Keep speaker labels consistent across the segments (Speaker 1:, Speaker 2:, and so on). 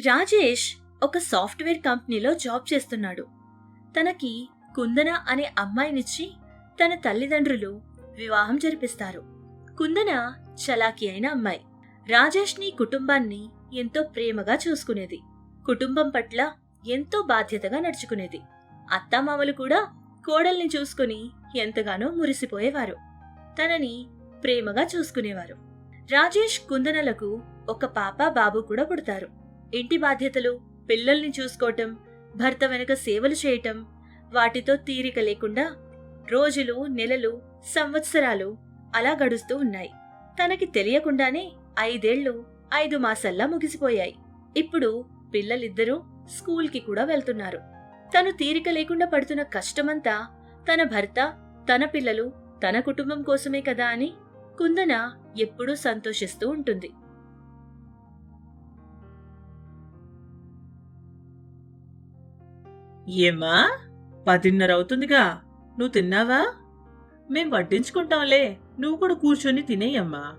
Speaker 1: రాజేష్ ఒక సాఫ్ట్వేర్ కంపెనీలో జాబ్ చేస్తున్నాడు. తనకి కుందన అనే అమ్మాయినిచ్చి తన తల్లిదండ్రులు వివాహం జరిపిస్తారు. కుందన చలాకీ అయిన అమ్మాయి. రాజేష్ని కుటుంబాన్ని ఎంతో ప్రేమగా చూసుకునేది. కుటుంబం పట్ల ఎంతో బాధ్యతగా నడుచుకునేది. అత్తామామలు కూడా కోడల్ని చూసుకుని ఎంతగానో మురిసిపోయేవారు. తనని ప్రేమగా చూసుకునేవారు. రాజేష్ కుందనలకు ఒక పాప బాబు కూడా పుడతారు. ఇంటి బాధ్యతలు పిల్లల్ని చూసుకోవటం భర్త వెనుక సేవలు చేయటం వాటితో తీరిక లేకుండా రోజులు నెలలు సంవత్సరాలు అలా గడుస్తూ ఉన్నాయి. తనకి తెలియకుండానే ఐదేళ్ళు ఐదు మాసల్లా ముగిసిపోయాయి. ఇప్పుడు పిల్లలిద్దరూ స్కూల్కి కూడా వెళ్తున్నారు. తను తీరిక లేకుండా పడుతున్న కష్టమంతా తన భర్త తన పిల్లలు తన కుటుంబం కోసమే కదా అని కుందన ఎప్పుడూ సంతోషిస్తూ ఉంటుంది.
Speaker 2: ఏమ్మా? పదిన్నర అవుతుందిగా నువ్వు తిన్నావా? మేం వడ్డించుకుంటాంలే. నువ్వు కూడా కూర్చొని తినేయమ్మా.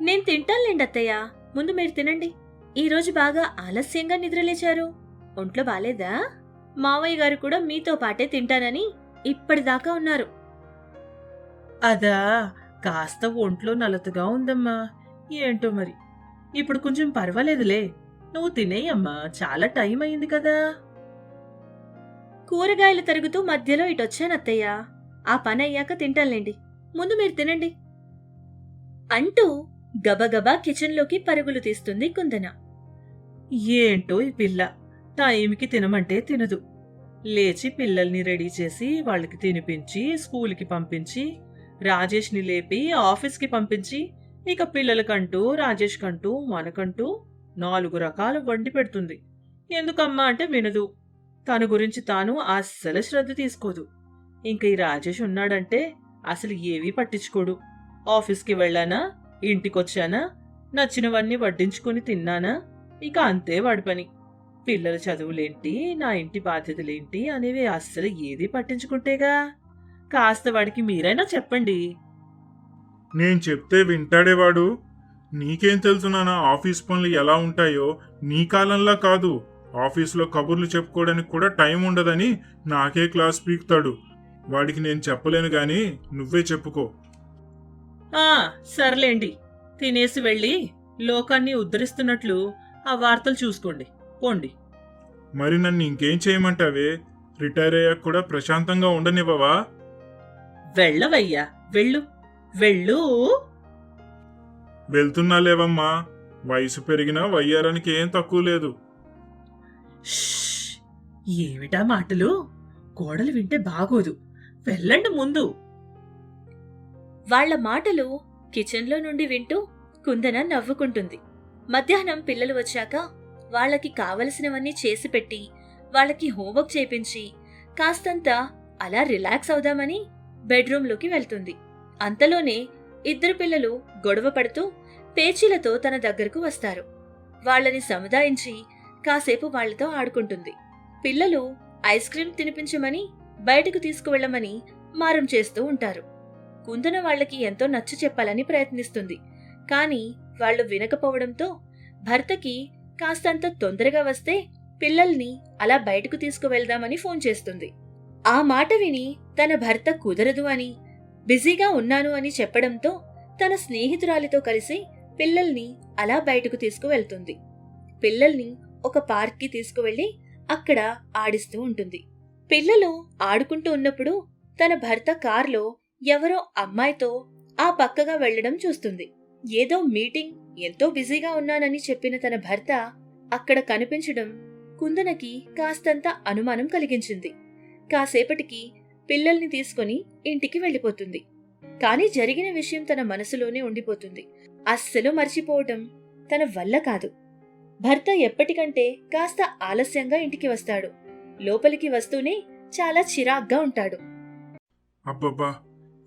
Speaker 1: నేను తింటానులేండి అత్తయ్య. ముందు మీరు తినండి. ఈ రోజు బాగా ఆలస్యంగా నిద్రలేచారు. ఒంట్లో బాలేదా? మావయ్య గారు కూడా మీతో పాటే తింటానని ఇప్పటిదాకా ఉన్నారు.
Speaker 2: అదా కాస్త ఒంట్లో నలతగా ఉందమ్మా. ఏంటో మరి? ఇప్పుడు కొంచెం పర్వాలేదులే. నువ్వు తినేయమ్మా. చాలా టైం అయింది కదా.
Speaker 1: కూరగాయలు తరుగుతూ మధ్యలో ఇటొచ్చానత్తయ్య. ఆ పని అయ్యాక తింటానులేండి. ముందు మీరు తినండి. అంటూ గబగబా కిచెన్లోకి పరుగులు తీస్తుంది కుందన.
Speaker 2: ఏంటో ఈ పిల్ల. టైంకి తినమంటే తినదు. లేచి పిల్లల్ని రెడీ చేసి వాళ్ళకి తినిపించి స్కూల్కి పంపించి రాజేష్ని లేపి ఆఫీస్కి పంపించి ఇక పిల్లలకంటూ రాజేష్ కంటూ మనకంటూ నాలుగు రకాలు వండి పెడుతుంది. ఎందుకమ్మా అంటే వినదు. తన గురించి తాను అస్సలు శ్రద్ధ తీసుకోదు. ఇంక ఈ రాజేష్ ఉన్నాడంటే అసలు ఏవీ పట్టించుకోడు. ఆఫీస్కి వెళ్ళానా? ఇంటికొచ్చానా? నచ్చినవన్నీ వడ్డించుకొని తిన్నానా? ఇక అంతే వాడి పని. పిల్లల చదువులేంటి? నా ఇంటి బాధ్యతలేంటి? అనేవి అస్సలు ఏది పట్టించుకుంటేగా? కాస్త వాడికి మీరైనా చెప్పండి.
Speaker 3: నేను చెప్తే వింటాడేవాడు నీకేం తెలుసు నాన్న ఆఫీస్ పనులు ఎలా ఉంటాయో? నీ కాలంలా కాదు. ఆఫీస్లో కబుర్లు చెప్పుకోవడానికి కూడా టైం ఉండదని నాకే క్లాస్ పీకుతాడు. వాడికి నేను చెప్పలేను గాని నువ్వే చెప్పుకో.
Speaker 2: ఆ సర్లేండి. తినేసి వెళ్ళి లోకాన్ని ఉద్ధరిస్తున్నట్లు ఆ వార్తలు చూసుకోండి. పోండి.
Speaker 3: మరి నన్ను ఇంకేం చేయమంటావే? రిటైర్ అయ్యాక కూడా ప్రశాంతంగా ఉండనివ్వవా?
Speaker 2: వెళ్ళవయ్యా వెళ్ళు. వెళ్ళు.
Speaker 3: వెళ్తున్నా లేవమ్మా. వయసు పెరిగినా వయ్యారానికి ఏం తక్కువ లేదు!
Speaker 2: ఏమిటా మాటలు? కోడలు వింటే బాగోదు. వెళ్ళండి ముందు.
Speaker 1: వాళ్ళ మాటలు కిచెన్లో నుండి వింటూ కుందన నవ్వుకుంటుంది. మధ్యాహ్నం పిల్లలు వచ్చాక వాళ్ళకి కావలసినవన్నీ చేసి పెట్టి వాళ్ళకి హోంవర్క్ చేపించి కాస్తంత అలా రిలాక్స్ అవుదామని బెడ్రూంలోకి వెళ్తుంది. అంతలోనే ఇద్దరు పిల్లలు గొడవ పడుతూ పేచీలతో తన దగ్గరకు వస్తారు. వాళ్ళని సముదాయించి కాసేపు వాళ్ళతో ఆడుకుంటుంది. పిల్లలు ఐస్ క్రీం తినిపించమని బయటకు తీసుకువెళ్ళమని మారం చేస్తూ ఉంటారు. కుందన వాళ్ళకి ఎంతో నచ్చ చెప్పాలని ప్రయత్నిస్తుంది. కానీ వాళ్ళు వినకపోవడంతో భర్తకి కాస్తంత తొందరగా వస్తే పిల్లల్ని అలా బయటకు తీసుకువెళ్దామని ఫోన్ చేస్తుంది. ఆ మాట విని తన భర్త కుదరదు అని బిజీగా ఉన్నాను అని చెప్పడంతో తన స్నేహితురాలితో కలిసి పిల్లల్ని అలా బయటకు తీసుకువెళ్తుంది. పిల్లల్ని ఒక పార్క్కి తీసుకువెళ్ళి అక్కడ ఆడిస్తూ ఉంటుంది. పిల్లలు ఆడుకుంటూ ఉన్నప్పుడు తన భర్త కార్లో ఎవరో అమ్మాయితో ఆ పక్కగా వెళ్ళడం చూస్తుంది. ఏదో మీటింగ్ ఎంతో బిజీగా ఉన్నానని చెప్పిన తన భర్త అక్కడ కనిపించడం కుందనకి కాస్తంత అనుమానం కలిగించింది. కాసేపటికి పిల్లల్ని తీసుకొని ఇంటికి వెళ్ళిపోతుంది. కాని జరిగిన విషయం తన మనసులోనే ఉండిపోతుంది. అస్సలు మర్చిపోవటం తన వల్ల కాదు. భర్త ఎప్పటికంటే కాస్త ఆలస్యంగా ఇంటికి వస్తాడు. లోపలికి వస్తూనే చాలా చిరాగ్గా ఉంటాడు.
Speaker 3: అబ్బబ్బా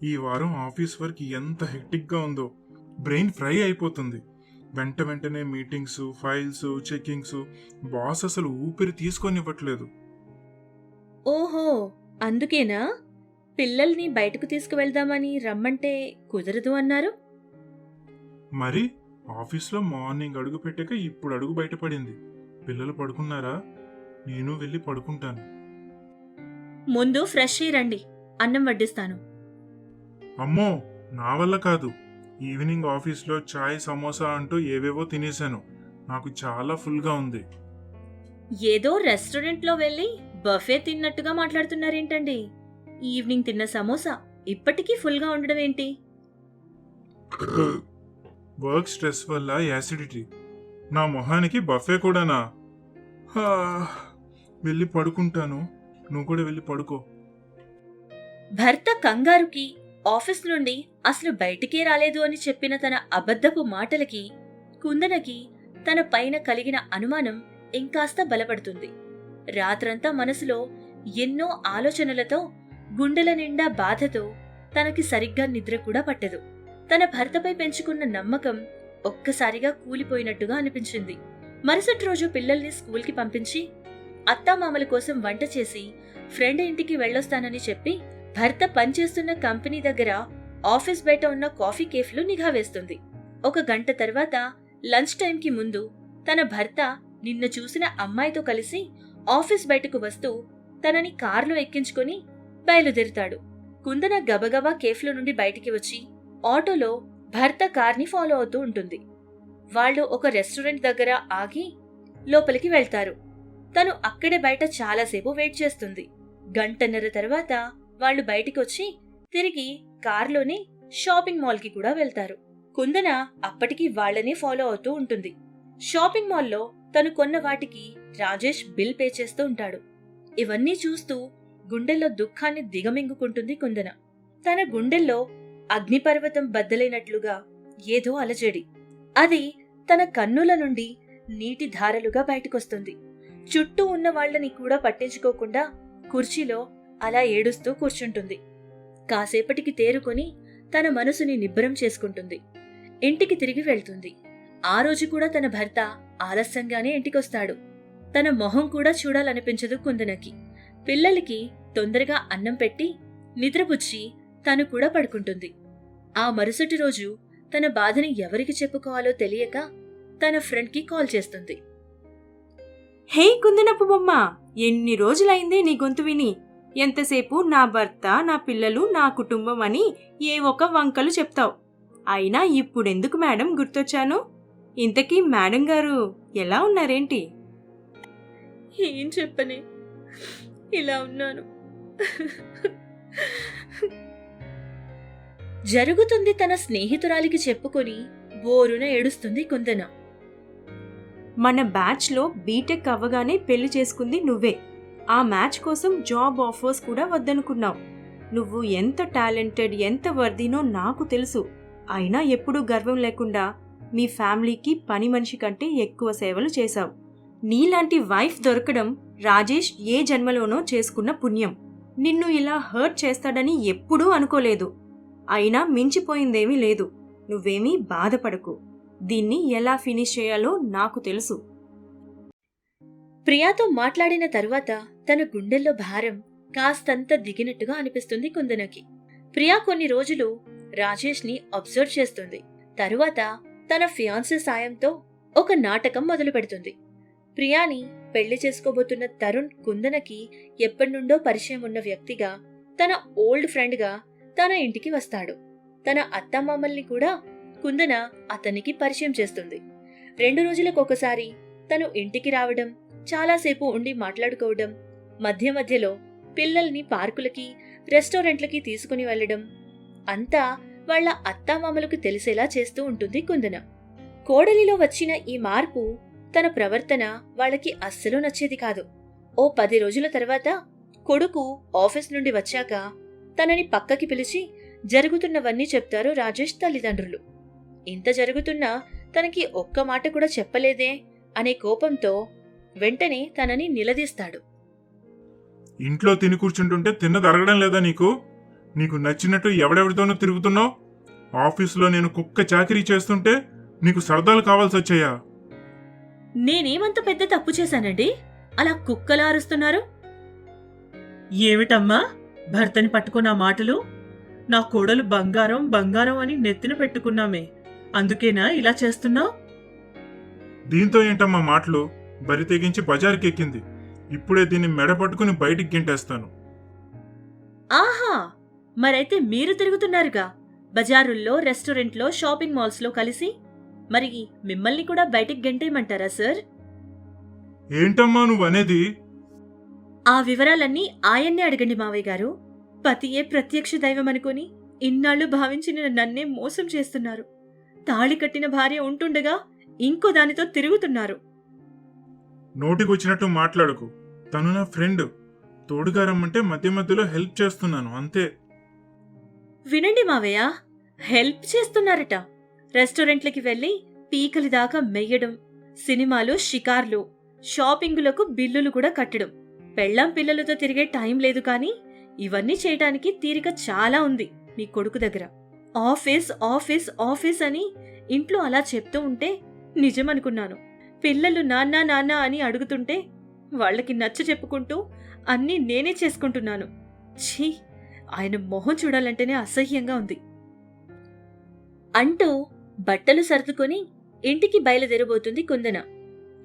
Speaker 3: ఈ వారం ఆఫీస్ వర్క్ ఎంత హెక్టిక్గా ఉందో. బ్రెయిన్ ఫ్రై అయిపోతుంది. వెంట వెంటనే మీటింగ్స్ ఫైల్స్ చెకింగ్స్ బాస్ అసలు ఊపిరి తీసుకొనివ్వట్లేదు.
Speaker 1: ఓహో అందుకేనా? పిల్లల్ని బయటకు తీసుకువెళ్దామని రమ్మంటే కుదరదు అన్నారు.
Speaker 3: మరి? ఆఫీస్లో మార్నింగ్ అడుగు పెట్టాక ఇప్పుడు అడుగు బయటపడింది. పిల్లలు పడుకున్నారా? నేను వెళ్ళి పడుకుంటాను.
Speaker 1: ముందు ఫ్రెష్ అయ్యి రండి. అన్నం వడ్డిస్తాను.
Speaker 3: అమ్మో నా వల్ల కాదు. ఈవినింగ్ ఆఫీస్లో చాయ్ సమోసా అంటూ ఏవేవో తినేశాను. నాకు చాలా ఫుల్గా ఉంది.
Speaker 1: ఏదో రెస్టారెంట్లో వెళ్ళి బఫే తిన్నట్టుగా మాట్లాడుతున్నారేంటండి? ఈవినింగ్ తిన్న సమోసా ఇప్పటికీ ఫుల్గా ఉండడం ఏంటి?
Speaker 3: వర్క్ స్ట్రెస్ వల్ల యాసిడిటీ. నా మొహానికి బఫే కూడానా? వెళ్ళి పడుకుంటాను. నువ్వు కూడా వెళ్ళి పడుకో.
Speaker 1: భర్త కంగారుకి ఆఫీస్ నుండి అసలు బయటికే రాలేదు అని చెప్పిన తన అబద్ధపు మాటలకి కుందనకి తన పైన కలిగిన అనుమానం ఇంకాస్త బలపడుతుంది. రాత్రంతా మనసులో ఎన్నో ఆలోచనలతో గుండెల నిండా బాధతో తనకి సరిగ్గా నిద్ర కూడా పట్టదు. తన భర్తపై పెంచుకున్న నమ్మకం ఒక్కసారిగా కూలిపోయినట్టుగా అనిపించింది. మరుసటి రోజు పిల్లల్ని స్కూల్కి పంపించి అత్తామామల కోసం వంట చేసి ఫ్రెండ్ ఇంటికి వెళ్ళొస్తానని చెప్పి భర్త పనిచేస్తున్న కంపెనీ దగ్గర ఆఫీస్ బయట ఉన్న కాఫీ కేఫ్లో నిఘా వేస్తుంది. ఒక గంట తర్వాత లంచ్ టైంకి ముందు తన భర్త నిన్న చూసిన అమ్మాయితో కలిసి ఆఫీస్ బయటకు వస్తూ తనని కారులో ఎక్కించుకొని బయలుదేరుతాడు. కుందన గబగబా కేఫ్లో నుండి బయటికి వచ్చి ఆటోలో భర్త కార్ని ఫాలో అవుతూ ఉంటుంది. వాళ్ళు ఒక రెస్టారెంట్ దగ్గర ఆగి లోపలికి వెళ్తారు. తను అక్కడే బయట చాలాసేపు వెయిట్ చేస్తుంది. గంటన్నర తర్వాత వాళ్ళు బయటికి వచ్చి తిరిగి కార్లోనే షాపింగ్ మాల్కి కూడా వెళ్తారు. కుందన అప్పటికి వాళ్ళనే ఫాలో అవుతూ ఉంటుంది. షాపింగ్ మాల్లో తను కొన్న వాటికి రాజేష్ బిల్ పే చేస్తూ ఉంటాడు. ఇవన్నీ చూస్తూ గుండెల్లో దుఃఖాన్ని దిగమింగుకుంటుంది కుందన. తన గుండెల్లో అగ్నిపర్వతం బద్దలైనట్లుగా ఏదో అలజడి. అది తన కన్నుల నుండి నీటి ధారలుగా బయటకొస్తుంది. చుట్టూ ఉన్న వాళ్ళని కూడా పట్టించుకోకుండా కుర్చీలో అలా ఏడుస్తూ కూర్చుంటుంది. కాసేపటికి తేరుకొని తన మనసుని నిబ్బరం చేసుకుంటుంది. ఇంటికి తిరిగి వెళ్తుంది. ఆ రోజు కూడా తన భర్త ఆలస్యంగానే ఇంటికొస్తాడు. తన మొహం కూడా చూడాలనిపించదు కుందనకి. పిల్లలకి తొందరగా అన్నం పెట్టి నిద్రపుచ్చి తను కూడా పడుకుంటుంది. ఆ మరుసటి రోజు తన బాధని ఎవరికి చెప్పుకోవాలో తెలియక తన ఫ్రెండ్కి కాల్ చేస్తుంది.
Speaker 4: హే కుందనపు బొమ్మ ఎన్ని రోజులైంది నీ గొంతు విని? ఎంతసేపు నా భర్త నా పిల్లలు నా కుటుంబం అని ఏ ఒక వంకలు చెప్తావు? అయినా ఇప్పుడెందుకు మేడం గుర్తొచ్చాను? ఇంతకీ మేడం గారు ఎలా ఉన్నారేంటి?
Speaker 1: ఏం చెప్పనే? ఇలా ఉన్నాను. జరుగుతుంది తన స్నేహితురాలికి చెప్పుకొని బోరున ఏడుస్తుంది కుందన.
Speaker 4: మన బ్యాచ్లో బీటెక్ అవ్వగానే పెళ్ళి చేసుకుంది నువ్వే. ఆ మ్యాచ్ కోసం జాబ్ ఆఫర్స్ కూడా వద్దనుకున్నావు. నువ్వు ఎంత టాలెంటెడ్ ఎంత వర్దీనో నాకు తెలుసు. అయినా ఎప్పుడూ గర్వం లేకుండా మీ ఫ్యామిలీకి పని మనిషి కంటే ఎక్కువ సేవలు చేశావు. నీలాంటి వైఫ్ దొరకడం రాజేష్ ఏ జన్మలోనో చేసుకున్న పుణ్యం. నిన్ను ఇలా హర్ట్ చేస్తాడని ఎప్పుడూ అనుకోలేదు. అయినా మించిపోయిందేమీ లేదు. నువ్వేమీ బాధపడకు. దీన్ని ఎలా ఫినిష్ చేయాలో నాకు తెలుసు.
Speaker 1: ప్రియాతో మాట్లాడిన తరువాత తన గుండెల్లో భారం కాస్తంత దిగినట్టుగా అనిపిస్తుంది కుందనకి. ప్రియా కొన్ని రోజులు రాజేష్ని అబ్జర్వ్ చేస్తుంది. తరువాత తన ఫియాన్సీ సాయంతో ఒక నాటకం మొదలు పెడుతుంది. ప్రియాని పెళ్ళి చేసుకోబోతున్న తరుణ్ కుందనకి ఎప్పటినుండో పరిచయం ఉన్న వ్యక్తిగా తన ఓల్డ్ ఫ్రెండ్గా తన ఇంటికి వస్తాడు. తన అత్తమామల్ని కూడా కుందన అతనికి పరిచయం చేస్తుంది. రెండు రోజులకు ఒకసారి తను ఇంటికి రావడం చాలాసేపు ఉండి మాట్లాడుకోవడం మధ్య మధ్యలో పిల్లల్ని పార్కులకి రెస్టారెంట్లకి తీసుకుని వెళ్ళడం అంతా వాళ్ళ అత్తామామలకు తెలిసేలా చేస్తూ ఉంటుంది కుందన. కోడలిలో వచ్చిన ఈ మార్పు తన ప్రవర్తన వాళ్ళకి అస్సలు నచ్చేది కాదు. ఓ పది రోజుల తర్వాత కొడుకు ఆఫీస్ నుండి వచ్చాక తనని పక్కకి పిలిచి జరుగుతున్నవన్నీ చెప్తారు రాజేష్ తల్లిదండ్రులు. ఇంత జరుగుతున్నా తనకి ఒక్క మాట కూడా చెప్పలేదే అనే కోపంతో వెంటనే తనని నిలదీస్తాడు.
Speaker 3: ఇంట్లో తిని కూర్చుంటుంటే తిన్నది అరగడం లేదా నీకు? నీకు నచ్చినట్టు ఎవడెవడితోనూ తిరుగుతున్నావు? ఆఫీసులో నేను కుక్క చాకరీ చేస్తుంటే నీకు సరదాలు కావాల్సి వచ్చాయా?
Speaker 1: నేనేమంత పెద్ద తప్పు చేశానండి? అలా కుక్కలా అరుస్తున్నారు?
Speaker 2: ఏమిటమ్మా? భర్తని పట్టుకున్న మాటలు? నా కోడలు బంగారం బంగారం అని నెత్తిన పెట్టుకున్నామే. అందుకేనా ఇలా చేస్తున్నావు?
Speaker 3: దీంతో ఏంటమ్మా మాటలు? బరి తెగించి బజార్కి ఎక్కింది. ఇప్పుడే దీన్ని మెడ పట్టుకుని బయటికి గింటేస్తాను.
Speaker 1: ఆహా! మరైతే మీరు తిరుగుతున్నారుగా. బజారుల్లో రెస్టారెంట్లో షాపింగ్ మాల్స్లో కలిసి మరి మిమ్మల్ని కూడా బయటికి గెంటేయమంటారా సార్?
Speaker 3: ఏంటమ్మా నువ్వు అనేది
Speaker 1: ఆ వివరాలన్నీ ఆయన్నే అడగండి మావయ్య గారు. పతియే ప్రత్యక్ష దైవం అనుకుని ఇన్నాళ్ళు భావించిన నన్నే మోసం చేస్తున్నారు. తాళి కట్టిన భార్య ఉంటుండగా ఇంకో దానితో తిరుగుతున్నారు.
Speaker 3: నోటికొచ్చినట్టు మాట్లాడకు. తను నా ఫ్రెండ్. తోడుగా రమ్మంటే మధ్య మధ్యలో హెల్ప్ చేస్తున్నాను అంతే.
Speaker 1: వినండి మావయ్య హెల్ప్ చేస్తున్నారట. రెస్టారెంట్లకి వెళ్ళి పీకలి దాకా మెయ్యడం సినిమాలు షికార్లు షాపింగులకు బిల్లులు కూడా కట్టడం. పెళ్ళాం పిల్లలతో తిరిగే టైం లేదు కానీ ఇవన్నీ చేయటానికి తీరిక చాలా ఉంది మీ కొడుకు దగ్గర. ఆఫీస్ ఆఫీస్ ఆఫీస్ అని ఇంట్లో అలా చెప్తూ ఉంటే నిజమనుకున్నాను. పిల్లలు నాన్న నాన్న అని అడుగుతుంటే వాళ్ళకి నచ్చ చెప్పుకుంటూ అన్నీ నేనే చేసుకుంటున్నాను. ఛీ! ఆయన మొహం చూడాలంటేనే అసహ్యంగా ఉంది. అంటూ బట్టలు సర్దుకొని ఇంటికి బయలుదేరబోతుంది కుందన.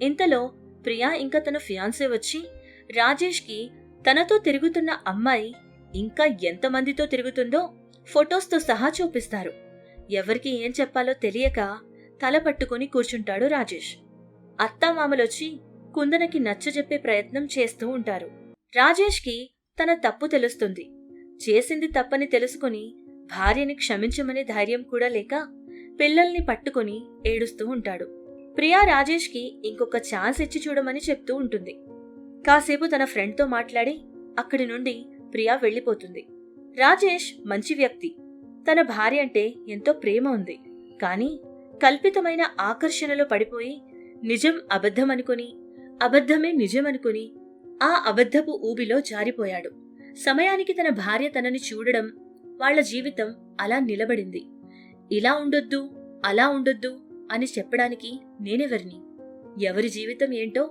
Speaker 1: ఇంతలో ప్రియా ఇంకా తన ఫియాన్సే వచ్చి రాజేష్కి తనతో తిరుగుతున్న అమ్మాయి ఇంకా ఎంతమందితో తిరుగుతుందో ఫొటోస్తో సహా చూపిస్తారు. ఎవరికి ఏం చెప్పాలో తెలియక తల పట్టుకుని కూర్చుంటాడు రాజేష్. అత్తామామలొచ్చి కుందనకి నచ్చజెప్పే ప్రయత్నం చేస్తూ ఉంటారు. రాజేష్కి తన తప్పు తెలుస్తుంది. చేసింది తప్పని తెలుసుకుని భార్యని క్షమించమనే ధైర్యం కూడా లేక పిల్లల్ని పట్టుకుని ఏడుస్తూ ఉంటాడు. ప్రియా రాజేష్కి ఇంకొక ఛాన్స్ ఇచ్చి చూడమని చెప్తూ ఉంటుంది. కాసేపు తన ఫ్రెండ్తో మాట్లాడి అక్కడి నుండి ప్రియా వెళ్ళిపోతుంది. రాజేష్ మంచి వ్యక్తి. తన భార్య అంటే ఎంతో ప్రేమ ఉంది. కానీ కల్పితమైన ఆకర్షణలో పడిపోయి నిజం అబద్ధమనుకుని అబద్ధమే నిజమనుకుని ఆ అబద్ధపు ఊబిలో జారిపోయాడు. సమయానికి తన భార్య తనని చూడడం వాళ్ళ జీవితం అలా నిలబడింది. ఇలా ఉండొద్దు అలా ఉండొద్దు అని చెప్పడానికి నేనెవరిని? ఎవరి జీవితం ఏంటో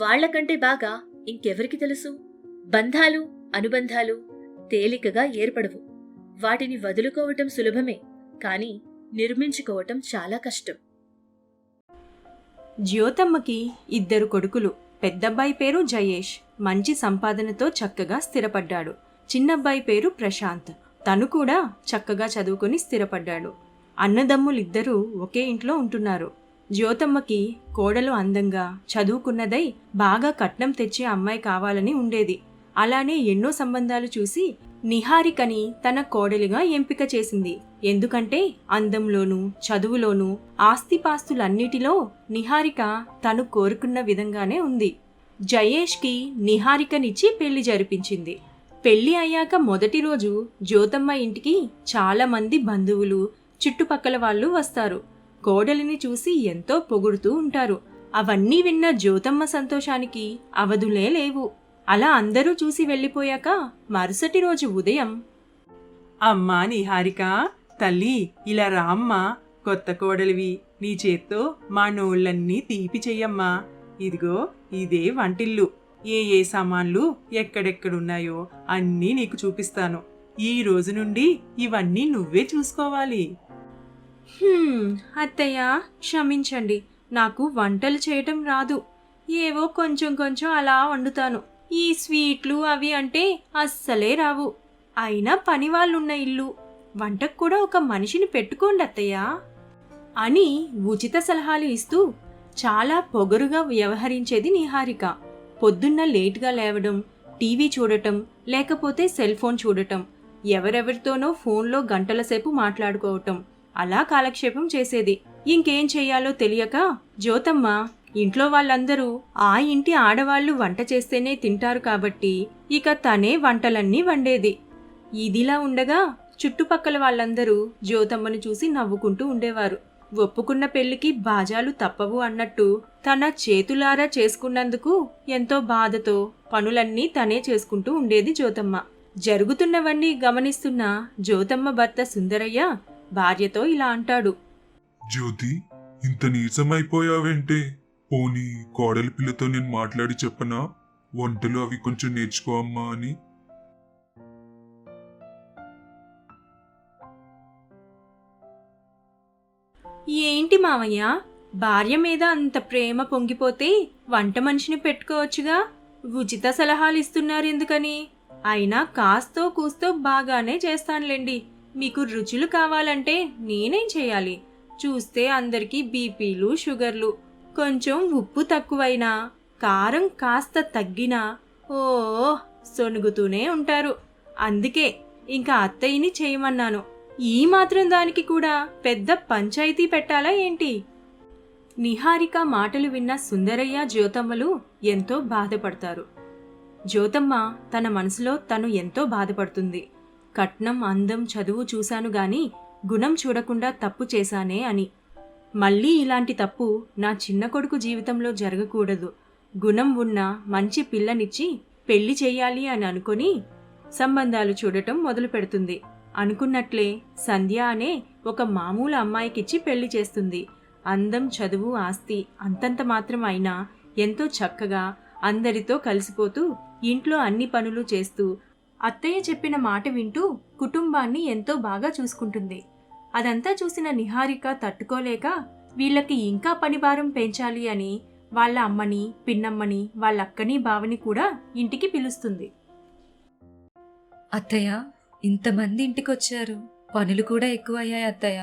Speaker 1: వాళ్ళకంటే బాగా ఇంకెవరికి తెలుసు? బంధాలు అనుబంధాలు తేలికగా ఏర్పడవు. వాటిని వదులుకోవటం సులభమే కానీ నిర్మించుకోవటం చాలా కష్టం.
Speaker 4: జ్యోతమ్మకి ఇద్దరు కొడుకులు పెద్దబ్బాయి పేరు జయేష్. మంచి సంపాదనతో చక్కగా స్థిరపడ్డాడు. చిన్నబ్బాయి పేరు ప్రశాంత్. తను కూడా చక్కగా చదువుకొని స్థిరపడ్డాడు. అన్నదమ్ములిద్దరూ ఒకే ఇంట్లో ఉంటున్నారు. జ్యోతమ్మకి కోడలు అందంగా చదువుకున్నదై బాగా కట్నం తెచ్చే అమ్మాయి కావాలని ఉండేది. అలానే ఎన్నో సంబంధాలు చూసి నిహారికని తన కోడలిగా ఎంపిక చేసింది. ఎందుకంటే అందంలోనూ చదువులోనూ ఆస్తిపాస్తులన్నిటిలో నిహారిక తను కోరుకున్న విధంగానే ఉంది. జయేష్కి నిహారికనిచ్చి పెళ్ళి జరిపించింది. పెళ్ళి అయ్యాక మొదటి రోజు జ్యోతమ్మ ఇంటికి చాలామంది బంధువులు చుట్టుపక్కల వాళ్ళు వస్తారు. కోడలిని చూసి ఎంతో పొగుడుతూ ఉంటారు. అవన్నీ విన్న జ్యోతమ్మ సంతోషానికి అవధులే లేవు. అలా అందరూ చూసి వెళ్ళిపోయాక మరుసటి రోజు ఉదయం.
Speaker 2: అమ్మా నిహారిక తల్లి ఇలా రామ్మా కొత్త కోడలివి నీ చేత్తో మా నోళ్ళన్నీ తీపి చెయ్యమ్మా. ఇదిగో ఇదే వంటిల్లు. ఏ ఏ సామాన్లు ఎక్కడెక్కడున్నాయో అన్నీ నీకు చూపిస్తాను. ఈ రోజు నుండి ఇవన్నీ నువ్వే చూసుకోవాలి.
Speaker 4: అత్తయ్య క్షమించండి. నాకు వంటలు చేయటం రాదు. ఏవో కొంచెం కొంచెం అలా వండుతాను. ఈ స్వీట్లు అవి అంటే అస్సలే రావు. అయినా పని వాళ్ళున్న ఇల్లు. వంటకు కూడా ఒక మనిషిని పెట్టుకోండి అత్తయ్య. అని ఉచిత సలహాలు ఇస్తూ చాలా పొగరుగా వ్యవహరించేది నిహారిక. పొద్దున్న లేటుగా లేవడం టీవీ చూడటం లేకపోతే సెల్ ఫోన్ చూడటం ఎవరెవరితోనో ఫోన్లో గంటల సేపు మాట్లాడుకోవటం అలా కాలక్షేపం చేసేది. ఇంకేం చెయ్యాలో తెలియక జ్యోతమ్మ ఇంట్లో వాళ్ళందరూ ఆ ఇంటి ఆడవాళ్ళు వంట చేస్తేనే తింటారు కాబట్టి ఇక తనే వంటలన్నీ వండేది. ఇదిలా ఉండగా చుట్టుపక్కల వాళ్ళందరూ జ్యోతమ్మను చూసి నవ్వుకుంటూ ఉండేవారు. ఒప్పుకున్న పెళ్ళికి బాజాలు తప్పవు అన్నట్టు తన చేతులారా చేసుకున్నందుకు ఎంతో బాధతో పనులన్నీ తనే చేసుకుంటూ ఉండేది జ్యోతమ్మ. జరుగుతున్నవన్నీ గమనిస్తున్న జ్యోతమ్మ భర్త సుందరయ్య భార్యతో ఇలా అంటాడు.
Speaker 5: జ్యోతి ఇంత నీరసమైపోయావేంటే పోనీ కోడలి పిల్లతో నేను మాట్లాడి చెప్పనా? వంటలు అవి కొంచెం నేర్చుకో అమ్మా అని.
Speaker 4: ఏంటి మావయ్య? భార్య మీద అంత ప్రేమ పొంగిపోతే వంట మనిషిని పెట్టుకోవచ్చుగా? ఉచిత సలహాలు ఇస్తున్నారు ఎందుకని? అయినా కాస్తో కూస్తో బాగానే చేస్తానులేండి. మీకు రుచులు కావాలంటే నేనేం చేయాలి? చూస్తే అందరికీ బీపీలు షుగర్లు కొంచెం ఉప్పు తక్కువైనా కారం కాస్త తగ్గినా ఓ సొనుగుతూనే ఉంటారు. అందుకే ఇంకా అత్తయ్యని చేయమన్నాను. ఈ మాత్రం దానికి కూడా పెద్ద పంచాయతీ పెట్టాలా ఏంటి? నిహారిక మాటలు విన్న సుందరయ్య జ్యోతమ్మలు ఎంతో బాధపడతారు. జ్యోతమ్మ తన మనసులో తను ఎంతో బాధపడుతుంది. కట్నం అందం చదువు చూశాను గాని గుణం చూడకుండా తప్పు చేశానే అని. మళ్ళీ ఇలాంటి తప్పు నా చిన్న కొడుకు జీవితంలో జరగకూడదు. గుణం ఉన్న మంచి పిల్లనిచ్చి పెళ్ళి చేయాలి అని అనుకొని సంబంధాలు చూడటం మొదలు పెడుతుంది. అనుకున్నట్లే సంధ్య అనే ఒక మామూలు అమ్మాయికిచ్చి పెళ్ళి చేస్తుంది. అందం చదువు ఆస్తి అంతంత మాత్రం అయినా ఎంతో చక్కగా అందరితో కలిసిపోతూ ఇంట్లో అన్ని పనులు చేస్తూ అత్తయ్య చెప్పిన మాట వింటూ కుటుంబాన్ని ఎంతో బాగా చూసుకుంటుంది. అదంతా చూసిన నిహారిక తట్టుకోలేక వీళ్ళకి ఇంకా పనిభారం పెంచాలి అని వాళ్ళ అమ్మని పిన్నమ్మని వాళ్ళ అక్కని బావని కూడా ఇంటికి పిలుస్తుంది.
Speaker 6: అత్తయ్య ఇంతమంది ఇంటికొచ్చారు. పనులు కూడా ఎక్కువయ్యాయి అత్తయ్య.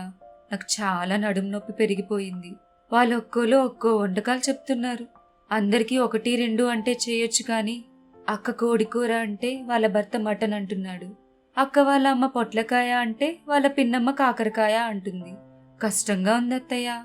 Speaker 6: నాకు చాలా నడుము నొప్పి పెరిగిపోయింది. వాళ్ళు ఒక్కోలో ఒక్కో వంటకాలు చెప్తున్నారు. అందరికీ ఒకటి రెండు అంటే చేయొచ్చు కానీ అక్క కోడి కూర అంటే వాళ్ళ భర్త మటన్ అంటున్నాడు. అక్క వాళ్ళ అమ్మ పొట్లకాయ అంటే వాళ్ళ పిన్నమ్మ కాకరకాయ అంటుంది. కష్టంగా ఉంది అత్తయ్య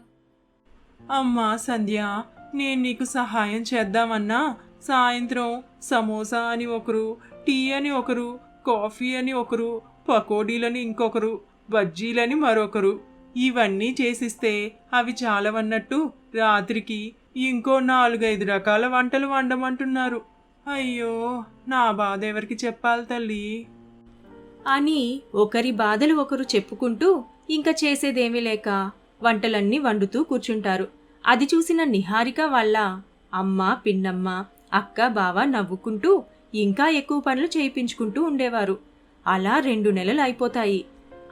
Speaker 2: అమ్మా సంధ్య నేను నీకు సహాయం చేద్దామన్నా సాయంత్రం సమోసా అని ఒకరు టీ అని ఒకరు కాఫీ అని ఒకరు పకోడీలని ఇంకొకరు బజ్జీలని మరొకరు. ఇవన్నీ చేసిస్తే అవి చాలవన్నట్టు రాత్రికి ఇంకో నాలుగైదు రకాల వంటలు వండమంటున్నారు. అయ్యో నా బాధ ఎవరికి చెప్పాలి తల్లి?
Speaker 4: అని ఒకరి బాధలు ఒకరు చెప్పుకుంటూ ఇంకా చేసేదేమీ లేక వంటలన్నీ వండుతూ కూర్చుంటారు. అది చూసిన నిహారిక వాళ్ళ అమ్మ పిన్నమ్మ అక్క బావ నవ్వుకుంటూ ఇంకా ఎక్కువ పనులు చేయించుకుంటూ ఉండేవారు. అలా రెండు నెలలు అయిపోతాయి.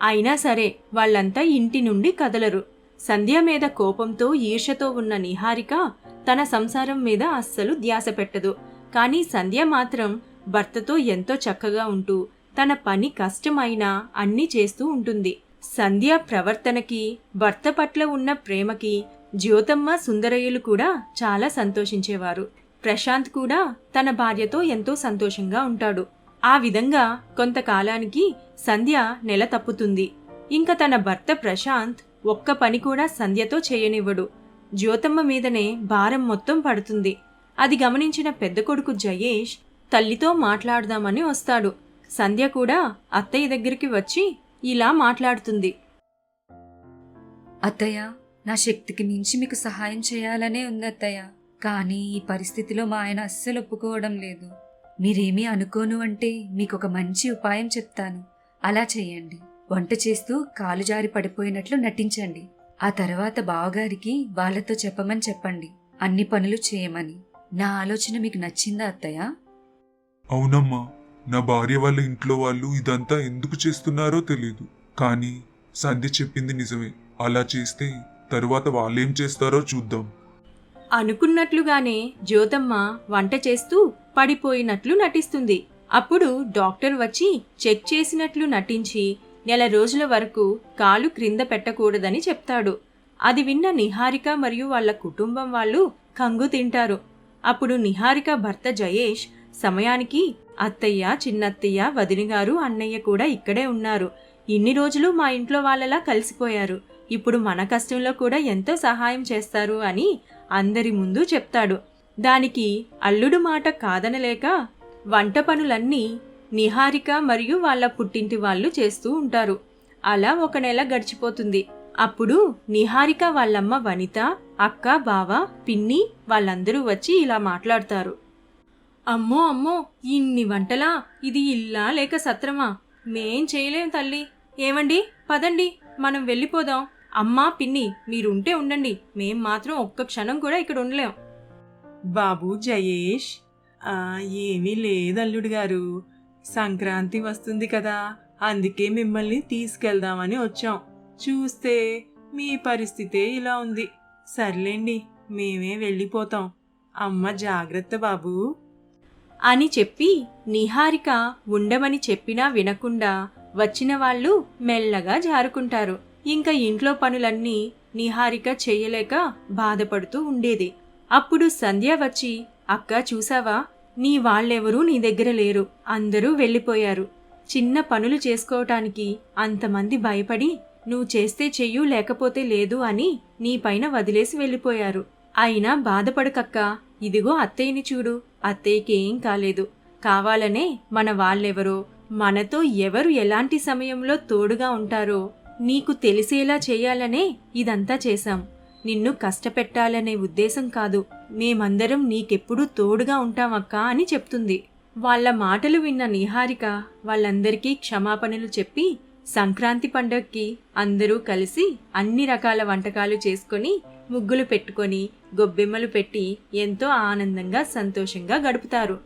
Speaker 4: అయినా సరే వాళ్ళంతా ఇంటి నుండి కదలరు. సంధ్య మీద కోపంతో ఈర్షతో ఉన్న నిహారిక తన సంసారం మీద అస్సలు ధ్యాస పెట్టదు. కానీ సంధ్య మాత్రం భర్తతో ఎంతో చక్కగా ఉంటూ తన పని కష్టమైనా అన్నీ చేస్తూ ఉంటుంది. సంధ్య ప్రవర్తనకి భర్త పట్ల ఉన్న ప్రేమకి జ్యోతమ్మ సుందరయ్యలు కూడా చాలా సంతోషించేవారు. ప్రశాంత్ కూడా తన భార్యతో ఎంతో సంతోషంగా ఉంటాడు. ఆ విధంగా కొంతకాలానికి సంధ్య నెల తప్పుతుంది. ఇంకా తన భర్త ప్రశాంత్ ఒక్క పని కూడా సంధ్యతో చేయనివ్వడు. జ్యోతమ్మ మీదనే భారం మొత్తం పడుతుంది. అది గమనించిన పెద్ద కొడుకు జయేష్ తల్లితో మాట్లాడదామని వస్తాడు. సంధ్య కూడా అత్తయ్య దగ్గరికి వచ్చి ఇలా మాట్లాడుతుంది.
Speaker 6: అత్తయ్య నా శక్తికి మించి మీకు సహాయం చేయాలనే ఉంది అత్తయ్య. కానీ ఈ పరిస్థితిలో మా ఆయన అస్సలు ఒప్పుకోవడం లేదు. మీరేమీ అనుకోను అంటే మీకు ఒక మంచి ఉపాయం చెప్తాను. అలా చేయండి. వంట చేస్తూ కాలు జారి పడిపోయినట్లు నటించండి. ఆ తర్వాత బావగారికి వాళ్ళతో చెప్పమని చెప్పండి. అన్ని పనులు చేయమని. నా ఆలోచన మీకు నచ్చిందా అత్తయ్య?
Speaker 5: అవునమ్మా నా భార్య వాళ్ళ ఇంట్లో వాళ్ళు ఇదంతా ఎందుకు చేస్తున్నారో తెలీదు. కానీ సంధ్య చెప్పింది నిజమే. అలా చేస్తే తరువాత వాళ్ళేం చేస్తారో చూద్దాం.
Speaker 4: అనుకున్నట్లుగానే జ్యోతమ్మ వంట చేస్తూ పడిపోయినట్లు నటిస్తుంది. అప్పుడు డాక్టర్ వచ్చి చెక్ చేసినట్లు నటించి నెల రోజుల వరకు కాలు క్రింద పెట్టకూడదని చెప్తాడు. అది విన్న నిహారిక మరియు వాళ్ళ కుటుంబం వాళ్ళు కంగు తింటారు. అప్పుడు నిహారిక భర్త జయేష్ సమయానికి అత్తయ్య చిన్నత్తయ్య వదినగారు అన్నయ్య కూడా ఇక్కడే ఉన్నారు. ఇన్ని రోజులు మా ఇంట్లో వాళ్ళలా కలిసిపోయారు. ఇప్పుడు మన కష్టంలో కూడా ఎంతో సహాయం చేస్తారు అని అందరి ముందు చెప్తాడు. దానికి అల్లుడు మాట కాదనలేక వంట పనులన్నీ నిహారిక మరియు వాళ్ళ పుట్టింటి వాళ్ళు చేస్తూ ఉంటారు. అలా ఒక నెల గడిచిపోతుంది. అప్పుడు నిహారిక వాళ్ళమ్మ వనిత అక్క బావ పిన్ని వాళ్ళందరూ వచ్చి ఇలా మాట్లాడతారు. అమ్మో అమ్మో ఇన్ని వంటలా? ఇది ఇల్లా లేక సత్రమా? మేం చేయలేం తల్లి. ఏమండి పదండి. మనం వెళ్ళిపోదాం. అమ్మా పిన్ని మీరుంటే ఉండండి. మేం మాత్రం ఒక్క క్షణం కూడా ఇక్కడ ఉండలేం.
Speaker 2: బాబు జయేష్ ఏమీ లేదు అల్లుడు గారు. సంక్రాంతి వస్తుంది కదా. అందుకే మిమ్మల్ని తీసుకెళ్దామని వచ్చాం. చూస్తే
Speaker 4: మీ పరిస్థితే ఇలా ఉంది. సర్లేండి మేమే వెళ్ళిపోతాం. అమ్మ జాగ్రత్త బాబూ. అని చెప్పి నిహారిక ఉండమని చెప్పినా వినకుండా వచ్చిన వాళ్ళు మెల్లగా జారుకుంటారు. ఇంకా ఇంట్లో పనులన్నీ నిహారిక చేయలేక బాధపడుతూ ఉండేది. అప్పుడు సంధ్య వచ్చి అక్క చూసావా? నీ వాళ్ళెవరూ నీ దగ్గర లేరు. అందరూ వెళ్ళిపోయారు. చిన్న పనులు చేసుకోవటానికి అంతమంది భయపడి నువ్వు చేస్తే చెయ్యు లేకపోతే లేదు అని నీ పైన వదిలేసి వెళ్ళిపోయారు. అయినా బాధపడకక్క. ఇదిగో అత్తయ్యని చూడు. అత్తయ్యకి ఏం కాలేదు. కావాలనే మన వాళ్ళెవరో మనతో ఎవరు ఎలాంటి సమయంలో తోడుగా ఉంటారో నీకు తెలిసేలా చేయాలనే ఇదంతా చేశాం. నిన్ను కష్టపెట్టాలనే ఉద్దేశం కాదు. మేమందరం నీకెప్పుడూ తోడుగా ఉంటామక్కా అని చెప్తుంది. వాళ్ళ మాటలు విన్న నిహారిక వాళ్ళందరికీ క్షమాపణలు చెప్పి సంక్రాంతి పండగకి అందరూ కలిసి అన్ని రకాల వంటకాలు చేసుకొని ముగ్గులు పెట్టుకొని గొబ్బెమ్మలు పెట్టి ఎంతో ఆనందంగా సంతోషంగా గడుపుతారు.